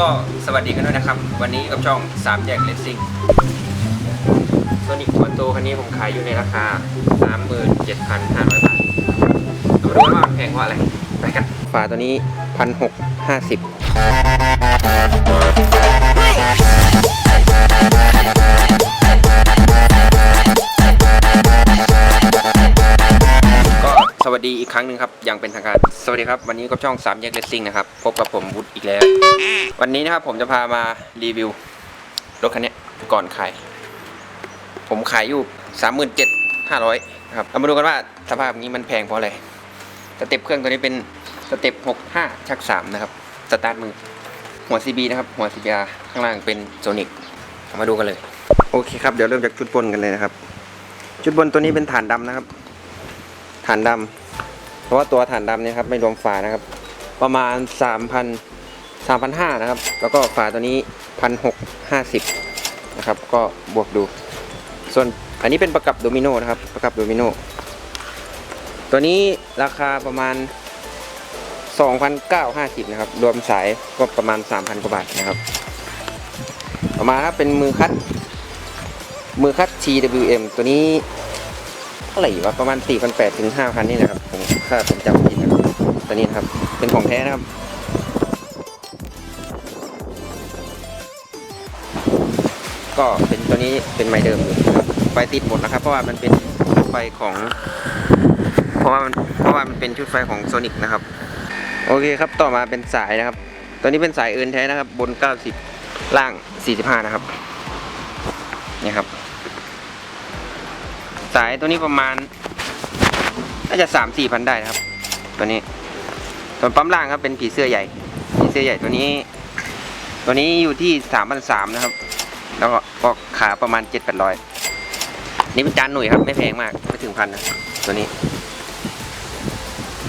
ก็สวัสดีกันด้วยนะครับ วันนี้กับช่อง3แยกเลสซิ่งโซนิกคอนโตคันนี้ผมขายอยู่ในราคา 37,500 บาทเรามาดูกันว่ามันแพงเพราะอะไรไปกันฝาตัวนี้ 1,650 ดีอีกครั้งหนึ่งครับอย่างเป็นทางการ สวัสดีครับ วันนี้กับช่อง3แยกเลสซิ่งนะครับ พบกับผมวุฒิอีกแล้ว วันนี้นะครับผมจะพามารีวิวรถคันนี้ก่อนขาย ผมขายอยู่37,500นะครับเรามาดูกันว่าสภาพนี้มันแพงเพราะอะไรสเต็ปเครื่องตัวนี้เป็นสเต็ป65ชัก3นะครับสตาร์ทมือ หัว CB นะครับ หัว CBR ข้างล่างเป็นโซนิกมาดูกันเลย โอเคครับ เดี๋ยวเริ่มจากชุดบนกันเลยนะครับ ชุดบนตัวนี้เป็นฐานดำนะครับ ฐานดำเพราะว่าตัวฐานดำเนี่ยครับไม่รวมฝานะครับ ประมาณ 3,000 3,500นะครับ แล้วก็ฝาตัวนี้ 1,650นะครับ ก็บวกดู ส่วนอันนี้เป็นประกับโดมิโนนะครับ ประกับโดมิโนตัวนี้ราคาประมาณ 2,950นะครับ รวมสายก็ประมาณ 3,000 กว่าบาทนะครับต่อมาครับเป็นมือคัด มือคัด TWM ตัวนี้ ท่าไหร่วะประมาณ4,800ถึง5,000นี่นะครับผมถ้าผมจำไม่ผิดนะครับตัวนี้นะครับเป็นของแท้นะครับก็เป็นตัวนี้เป็นไม้เดิมอยู่นะครับไฟติดหมดนะครับ เพราะว่ามันเป็นชุดไฟของ เพราะว่ามันเพราะว่ามันเป็นชุดไฟของโซนิกนะครับ โอเคครับต่อมาเป็นสายนะครับ ตัวนี้เป็นสายเอินแท้นะครับ บน 90 ล่าง 45 นะครับนี่ครับ สายตัวนี้ประมาณ น่าจะสามสี่พันได้นะครับ ตัวนี้ ส่วนปั๊มล่างครับเป็นผีเสื้อใหญ่ผีเสื้อใหญ่ตัวนี้ ตัวนี้อยู่ที่สามพันสามนะครับ แล้วก็ก็ขาประมาณเจ็ดแปดร้อยนี่เป็นจานหนุ่ยครับไม่แพงมากไม่ถึงพันนะตัวนี้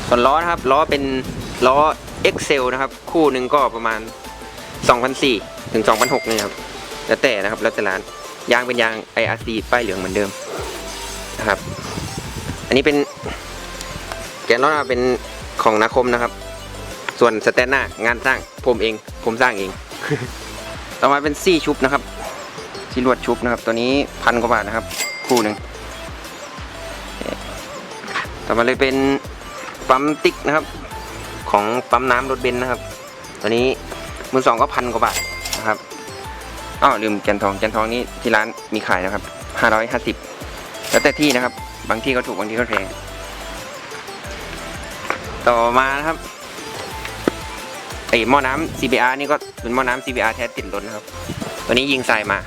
ส่วนล้อนะครับล้อเป็นล้อ Excel นะครับ คู่หนึ่งก็ประมาณ2,004ถึง2,006นี่ครับแล้วแต่นะครับแล้วแต่ร้านยางเป็นยาง IRC ป้ายเหลืองเหมือนเดิม นะครับ อันนี้เป็นแกนล้อเป็นของนาคมนะครับ ส่วนสแตนหน้างานสร้างผมเอง ผมสร้างเอง ต่อมาเป็นซี่ชุบนะครับที่ลวดชุบนะครับ ตัวนี้พันกว่าบาทนะครับ คู่หนึ่งต่อมาเลยเป็นปั๊มติ๊กนะครับ ของปั๊มน้ำรถเบนซ์นะครับ ตัวนี้มือสองก็พันกว่าบาทนะครับอ้าวลืมแกนทองแกนทองนี้ที่ร้านมีขายนะครับห้าร้อยห้าสิบ แล้วแต่ที่นะครับ บางที่ก็ถูกบางที่ก็แพง ต่อมานะครับไอหม้อน้ำ CBR นี่ก็เป็นหม้อน้ำ CBR แท้ติดรถนนะครับ ตัวนี้ยิงทรายมา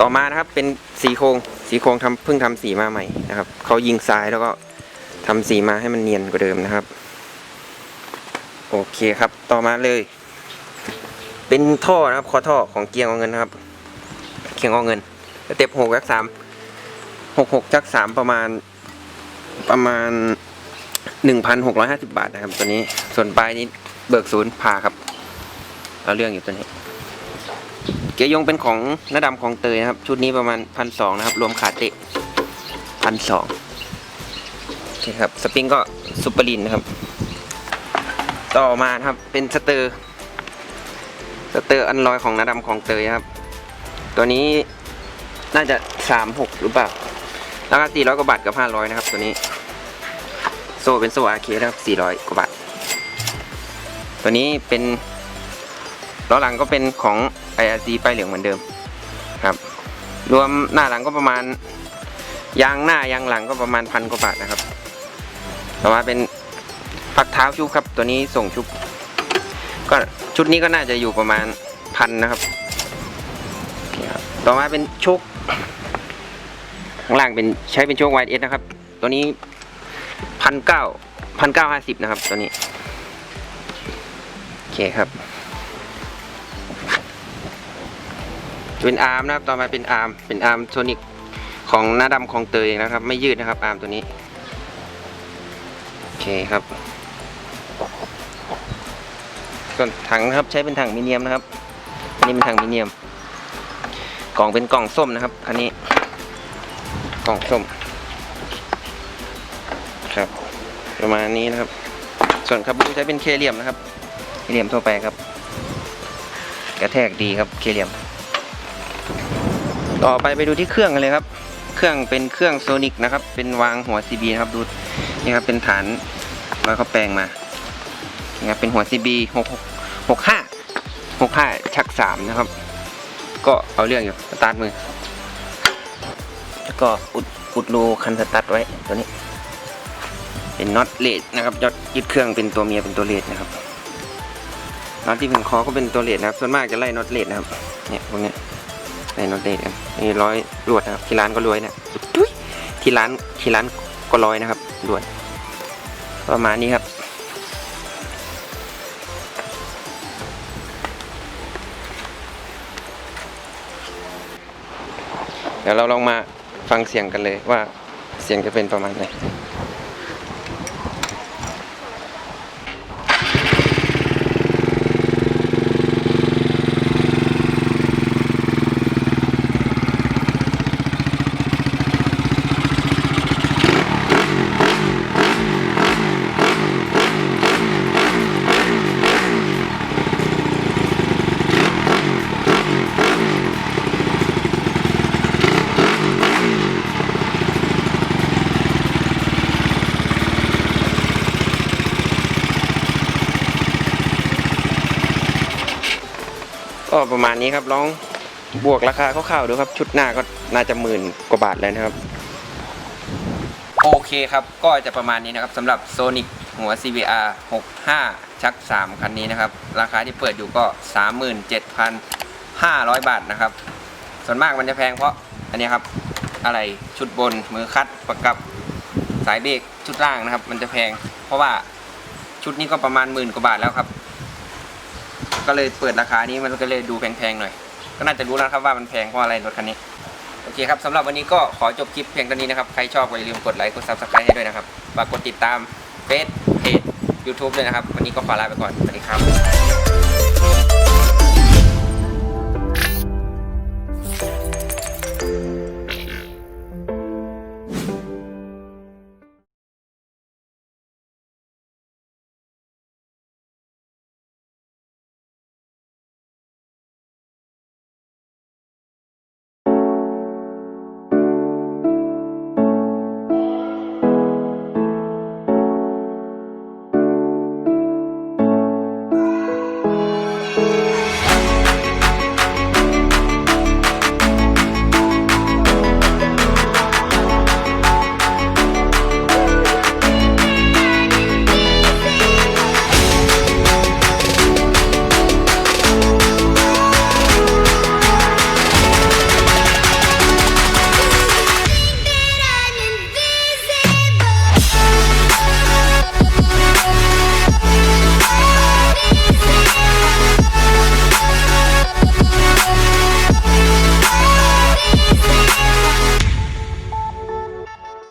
ต่อมานะครับเป็นสีโครงสีโครงทำเพิ่งทำสีมาใหม่นะครับเขายิงทรายแล้วก็ทำสีมาให้มันเนียนกว่าเดิมนะครับ โอเคครับ ต่อมาเลย เป็นท่อนะครับคอท่อของเกียร์เอาเงินนะครับ คียงเอาเงินสเต็ปหกจักสามหกหกจักสามประมาณประมาณหนึ่งพันหกร้อยห้าสิบาทนะครับ ตัวนี้ส่วนปลายนี้เบิกศูนย์พาครับเราเรื่องอยู่ตัวนี้ เกียร์ยงเป็นของน้าดำของเตยนะครับ ชุดนี้ประมาณพันสองนะครับ รวมขาเตะพันสองโอเคครับ สปริงก็ซุปเปอร์ลินนะครับ ต่อมาครับเป็นสเตอร์สเตอร์อันลอยของน้าดำของเตยครับ ตัวนี้น่าจะสามหกหรือเปล่าราคาสี่ร้อยกว่าบาทกับห้าร้อยนะครับ ตัวนี้ โซ่เป็นโซ่อาเคนะครับสี่ร้อยกว่าบาท ตัวนี้เป็นล้อหลังก็เป็นของ IRC ป้ายเหลืองเหมือนเดิมครับ รวมหน้าหลังก็ประมาณยางหน้ายางหลังก็ประมาณพันกว่าบาทนะครับ ต่อมาเป็นพักเท้าชุบครับ ตัวนี้ส่งชุบ ก็ชุดนี้ก็น่าจะอยู่ประมาณพันนะครับ ต่อมาเป็นโชคข้างล่างเป็นใช้เป็นโชค YS นะครับ ตัวนี้พันเก้าพันเก้าห้าสิบนะครับ ตัวนี้ โอเคครับ เป็นอาร์มนะครับ ต่อมาเป็นอาร์มเป็นอาร์มโทนิกของหน้าดำของเตยนะครับ ไม่ยืดนะครับ อาร์มตัวนี้ โอเคครับส่วนถังนะครับใช้เป็นถังมิเนียมนะครับนนี้เป็นถังมิเนียม กล่องเป็นกล่องส้มนะครับ อันนี้ กล่องส้ม ครับ ประมาณนี้นะครับ ส่วนคาบูใช้เป็นเคเหลี่ยมนะครับ เคเหลี่ยมทั่วไปครับ กระแทกดีครับเคเหลี่ยม ต่อไปไปดูที่เครื่องกันเลยครับ เครื่องเป็นเครื่องโซนิกนะครับ เป็นวางหัว CB นะครับดูนี่ครับเป็นฐานแล้วเขาแปลงมานี่ครับเป็นหัว CB 6 6 6 5 6 5ชัก3นะครับ ก็เอาเรื่องอยู่สตาร์ทมือ แล้วก็อุดอุดรูคันสตาร์ทไว้ตัวนี้ เป็นน็อตเลดนะครับยอดยึดเครื่องเป็นตัวเมียเป็นตัวเลดนะครับน็อตที่เป็นคอก็เป็นตัวเลดนะครับ ส่วนมากจะไล่น็อตเลดนะครับ เนี่ยพวกนี้ไล่น็อตเลดกันนี่ร้อยลวดนะครับ ที่ร้านก็รวยนะทุยที่ร้านที่ร้านก็ร้อยนะครับลวดประมาณนี้ครับ เดี๋ยวเราลองมาฟังเสียงกันเลยว่าเสียงจะเป็นประมาณไหน ประมาณนี้ครับลองบวกราคาคร่าวๆดูครับ ชุดหน้าก็น่าจะหมื่นกว่าบาทเลยนะครับ โอเคครับก็จะประมาณนี้นะครับสำหรับ Sonic หัว CBR 65 ชัก 3 คันนี้นะครับ ราคาที่เปิดอยู่ก็ 37,500 บาทนะครับ ส่วนมากมันจะแพงเพราะอันนี้ครับอะไรชุดบนมือคัดประกับสายเบรกชุดล่างนะครับ มันจะแพง เพราะว่าชุดนี้ก็ประมาณหมื่นกว่าบาทแล้วครับ ก็เลยเปิดราคานี้มันก็เลยดูแพงๆหน่อย ก็น่าจะรู้แล้วครับว่ามันแพงเพราะอะไรรถคันนี้ โอเคครับสำหรับวันนี้ก็ขอจบคลิปเพียงเท่านี้นะครับ ใครชอบก็อย่าลืมกดไลค์กด subscribe ให้ด้วยนะครับฝากกดติดตามเฟซเพจยูทูบด้วยนะครับ วันนี้ก็ขอลาไปก่อนสวัสดีครับ